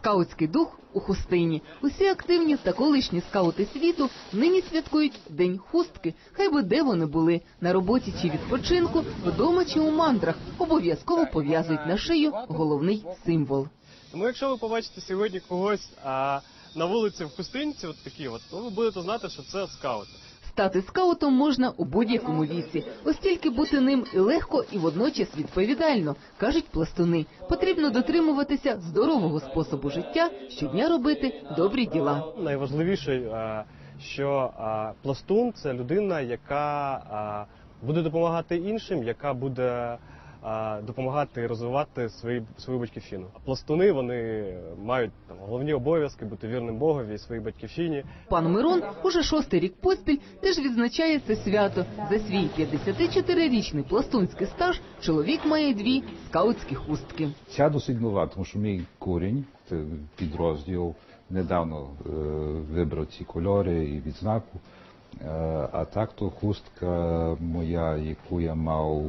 Скаутський дух у хустині. Усі активні та колишні скаути світу нині святкують День хустки. Хай би де вони були на роботі чи відпочинку, вдома чи у мандрах. Обов'язково пов'язують на шию головний символ. Тому якщо ви побачите сьогодні когось а, на вулиці в хустинці, от такі от, то ви будете знати, що це скаут. Стати скаутом можна у будь-якому віці. оскільки бути ним і легко, і водночас відповідально, кажуть пластуни. Потрібно дотримуватися здорового способу життя, щодня робити добрі діла. Найважливіше, що пластун це людина, яка буде допомагати іншим, яка буде допомагати розвивати свої, свою батьківщину. Пластуни вони мають там головні обов'язки бути вірним Богові і своїй батьківщині. Пан Мирон уже шостий рік поспіль теж відзначає це свято. За свій 54-річний пластунський стаж чоловік має дві скаутські хустки. Ця досить нова, тому що мій корінь, це підрозділ, недавно е, вибрав ці кольори і відзнаку. Е, а так то хустка моя, яку я мав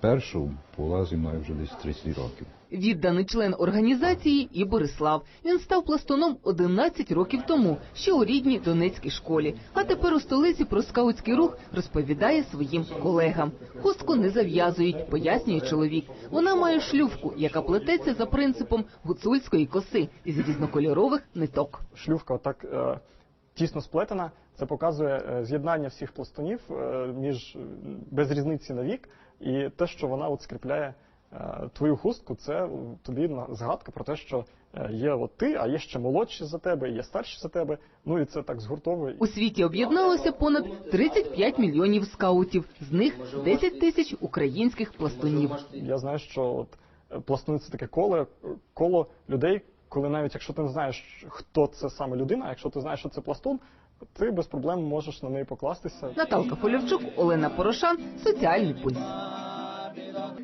першу, була зі мною вже десь 30 років. Відданий член організації і Борислав. Він став пластуном 11 років тому, ще у рідній Донецькій школі. А тепер у столиці про скаутський рух розповідає своїм колегам. Хустку не зав'язують, пояснює чоловік. Вона має шлювку, яка плететься за принципом гуцульської коси із різнокольорових ниток. шлювка отак е, тісно сплетена. Це показує е, з'єднання всіх пластунів е, між без різниці на вік, і те, що вона от скріпляє е, твою хустку, це тобі згадка про те, що е, є от ти, а є ще молодші за тебе, є старші за тебе. Ну і це так згуртовує. У світі об'єдналося понад 35 мільйонів скаутів, з них 10 тисяч українських пластунів. Я знаю, що от е, пластуни це таке коло, коло людей, коли навіть якщо ти не знаєш, хто це саме людина, якщо ти знаєш, що це пластун, ти без проблем можеш на неї покластися. Наталка Полівчук, Олена Порошан, Соціальний пульс.